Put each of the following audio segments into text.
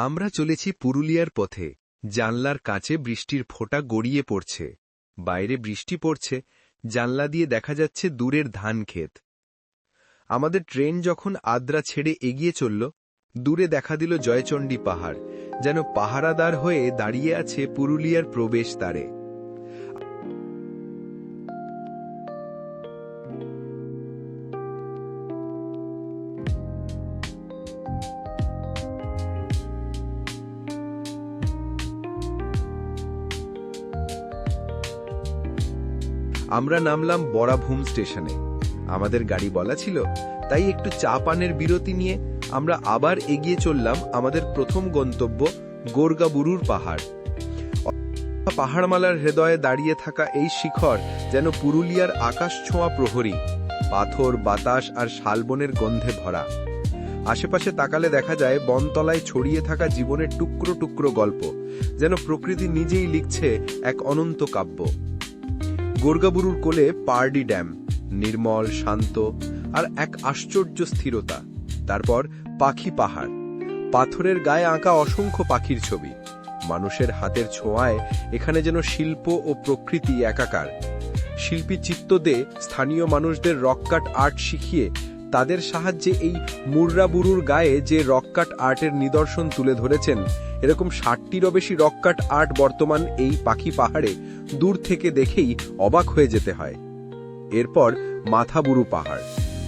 আমরা চলেছি পুরুলিয়ার পথে। জানলার কাছে বৃষ্টির ফোঁটা গড়িয়ে পড়ছে। বাইরে বৃষ্টি পড়ছে, জানলা দিয়ে দেখা যাচ্ছে দূরের ধান ক্ষেত। আমাদের ট্রেন যখন আদ্রা ছেড়ে এগিয়ে চলল, দূরে দেখা দিল জয়চণ্ডী পাহাড়, যেন পাহারাদার হয়ে দাঁড়িয়ে আছে পুরুলিয়ার প্রবেশ দ্বারে। আমরা নামলাম বরাভূম স্টেশনে। আমাদের গাড়ি বলা ছিল, তাই একটু চা পানের বিরতি নিয়ে আমরা আবার এগিয়ে চললাম আমাদের প্রথম গন্তব্য গোর্গাবুরুর পাহাড়। পাহাড়মালার হৃদয়ে দাঁড়িয়ে থাকা এই শিখর যেন পুরুলিয়ার আকাশ ছোঁয়া প্রহরী, পাথর, বাতাস আর শালবনের গন্ধে ভরা। আশেপাশে তাকালে দেখা যায় বনতলায় ছড়িয়ে থাকা জীবনের টুকরো টুকরো গল্প, যেন প্রকৃতি নিজেই লিখছে এক অনন্ত কাব্য। গোর্গাবুরুর কোলে পার্ডি ড্যাম, নির্মল, শান্ত আর এক আশ্চর্য স্থিরতা। তারপর পাখি পাহাড়। পাথরের গায়ে আঁকা অসংখ্য পাখির ছবি। মানুষের হাতের ছোঁয়ায় এখানে যেন শিল্প ও প্রকৃতি একাকার। শিল্পী চিত্ত দে স্থানীয় মানুষদের রককাট আর্ট শিখিয়ে তাদের সাহায্যে এই মুর্রাবুরুর গায়ে যে রককাট আর্টের নিদর্শন তুলে ধরেছেন, এরকম ষাটটিরও বেশি রককাট আর্ট বর্তমান এই পাখি পাহাড়ে দূর থেকে দেখেই অবাক হয়ে যেতে হয়। এরপর মাথাবুরু পাহাড়,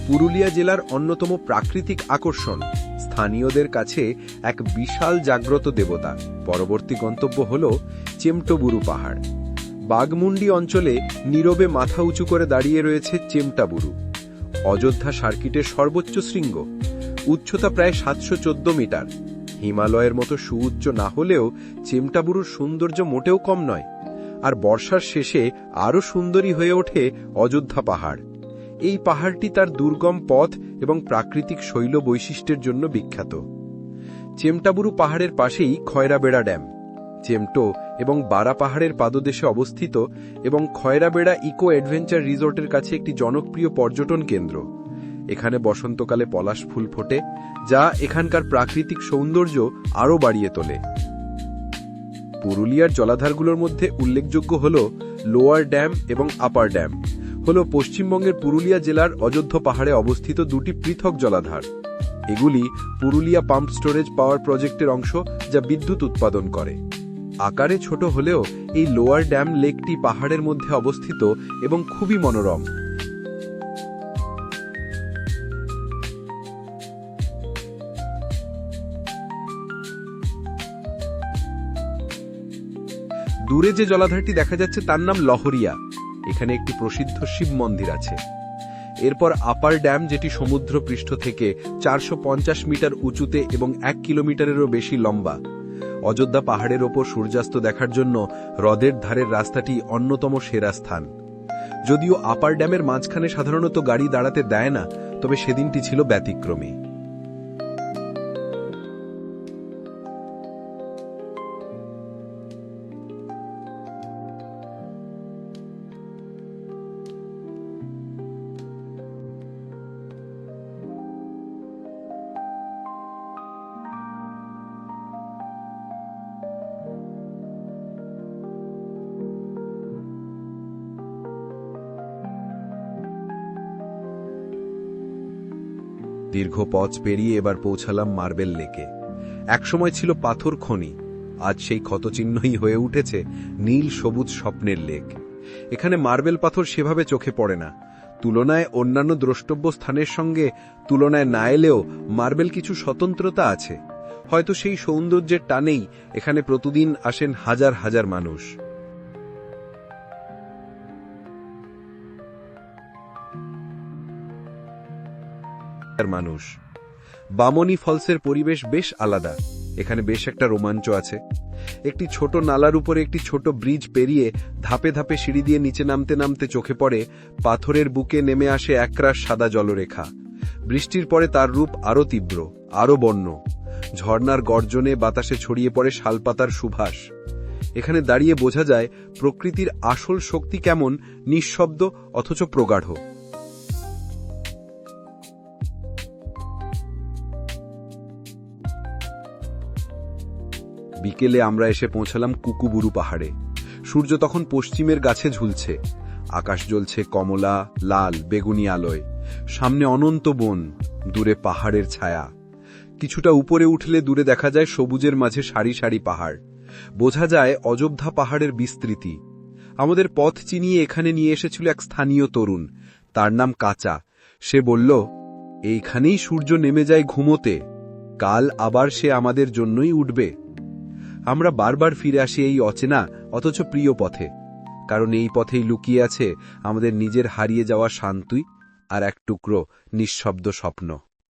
পুরুলিয়া জেলার অন্যতম প্রাকৃতিক আকর্ষণ, স্থানীয়দের কাছে এক বিশাল জাগ্রত দেবতা। পরবর্তী গন্তব্য হল চেমটবুরু পাহাড়। বাগমুন্ডি অঞ্চলে নীরবে মাথা উঁচু করে দাঁড়িয়ে রয়েছে চেমটাবুরু অযোধ্যা সার্কিটের সর্বোচ্চ শৃঙ্গ। উচ্চতা প্রায় সাতশো চোদ্দ মিটার। হিমালয়ের মতো সুউচ্চ না হলেও চেমটাবুরুর সৌন্দর্য মোটেও কম নয়। আর বর্ষার শেষে আরও সুন্দরী হয়ে ওঠে অযোধ্যা পাহাড়। এই পাহাড়টি তার দুর্গম পথ এবং প্রাকৃতিক শৈল বৈশিষ্ট্যের জন্য বিখ্যাত। চেমটাবুরু পাহাড়ের পাশেই খয়রাবেড়া ড্যাম। চেমটো এবং বারা পাহাড়ের পাদদেশে অবস্থিত এবং খয়রাবেড়া ইকো অ্যাডভেঞ্চার রিসোর্টের কাছে একটি জনপ্রিয় পর্যটন কেন্দ্র। এখানে বসন্তকালে পলাশ ফুল ফোটে, যা এখানকার প্রাকৃতিক সৌন্দর্য আরও বাড়িয়ে তোলে। পুরুলিয়ার জলাধারগুলোর মধ্যে উল্লেখযোগ্য হল লোয়ার ড্যাম এবং আপার ড্যাম। হল পশ্চিমবঙ্গের পুরুলিয়া জেলার অযোধ্যা পাহাড়ে অবস্থিত দুটি পৃথক জলাধার। এগুলি পুরুলিয়া পাম্প স্টোরেজ পাওয়ার প্রজেক্টের অংশ যা বিদ্যুৎ উৎপাদন করে। আকারে ছোট হলেও এই লোয়ার ড্যাম লেকটি পাহাড়ের মধ্যে অবস্থিত এবং খুবই মনোরম। দূরে যে জলাধারটি দেখা যাচ্ছে তার নাম লহরিয়া। এখানে একটি প্রসিদ্ধ শিব মন্দির আছে। এরপর আপার ড্যাম, যেটি সমুদ্র পৃষ্ঠ থেকে চারশো পঞ্চাশ মিটার উঁচুতে এবং এক কিলোমিটারেরও বেশি লম্বা। অযোধ্যা পাহাড়ের ওপর সূর্যাস্ত দেখার জন্য হ্রদের ধারের রাস্তাটি অন্যতম সেরা স্থান। যদিও আপার ড্যামের মাঝখানে সাধারণত গাড়ি দাঁড়াতে দেয় না, তবে সেদিনটি ছিল ব্যতিক্রমী। দীর্ঘ পথ পেরিয়ে এবার পৌঁছালাম মার্বেল লেকে। একসময় ছিল পাথর খনি, আজ সেই ক্ষতচিহ্নই হয়ে উঠেছে নীল সবুজ স্বপ্নের লেক। এখানে মার্বেল পাথর সেভাবে চোখে পড়ে না। তুলনায় অন্যান্য দ্রষ্টব্য স্থানের সঙ্গে তুলনায় না এলেও মার্বেল কিছু স্বতন্ত্রতা আছে। হয়তো সেই সৌন্দর্যের টানেই এখানে প্রতিদিন আসেন হাজার হাজার মানুষ। মানুষ। বামনি ফলসের পরিবেশ বেশ আলাদা। এখানে বেশ একটা রোমাঞ্চ আছে। একটি ছোট নালার উপরে একটি ছোট ব্রিজ পেরিয়ে ধাপে ধাপে সিঁড়ি দিয়ে নিচে নামতে নামতে চোখে পড়ে পাথরের বুকে নেমে আসে একরাশ সাদা জলরেখা। বৃষ্টির পরে তার রূপ আরও তীব্র, আরও বন্য। ঝর্নার গর্জনে বাতাসে ছড়িয়ে পড়ে শালপাতার সুভাষ। এখানে দাঁড়িয়ে বোঝা যায় প্রকৃতির আসল শক্তি কেমন, নিঃশব্দ, অথচ প্রগাঢ়। বিকেলে আমরা এসে পৌঁছালাম কুকুবুরু পাহাড়ে। সূর্য তখন পশ্চিমের গাছে ঝুলছে। আকাশ জ্বলছে কমলা, লাল, বেগুনি আলোয়। সামনে অনন্ত বন, দূরে পাহাড়ের ছায়া। কিছুটা উপরে উঠলে দূরে দেখা যায় সবুজের মাঝে সারি সারি পাহাড়। বোঝা যায় অযোধ্যা পাহাড়ের বিস্তৃতি। আমাদের পথ চিনিয়ে এখানে নিয়ে এসেছিল এক স্থানীয় তরুণ। তার নাম কাঁচা। সে বলল, এইখানেই সূর্য নেমে যায় ঘুমোতে। কাল আবার সে আমাদের জন্যই উঠবে। আমরা বারবার ফিরে আসি এই অচেনা, অথচ প্রিয় পথে। কারণ এই পথেই লুকিয়ে আছে আমাদের নিজের হারিয়ে যাওয়া শান্তুই আর এক টুকরো নিঃশব্দ স্বপ্ন।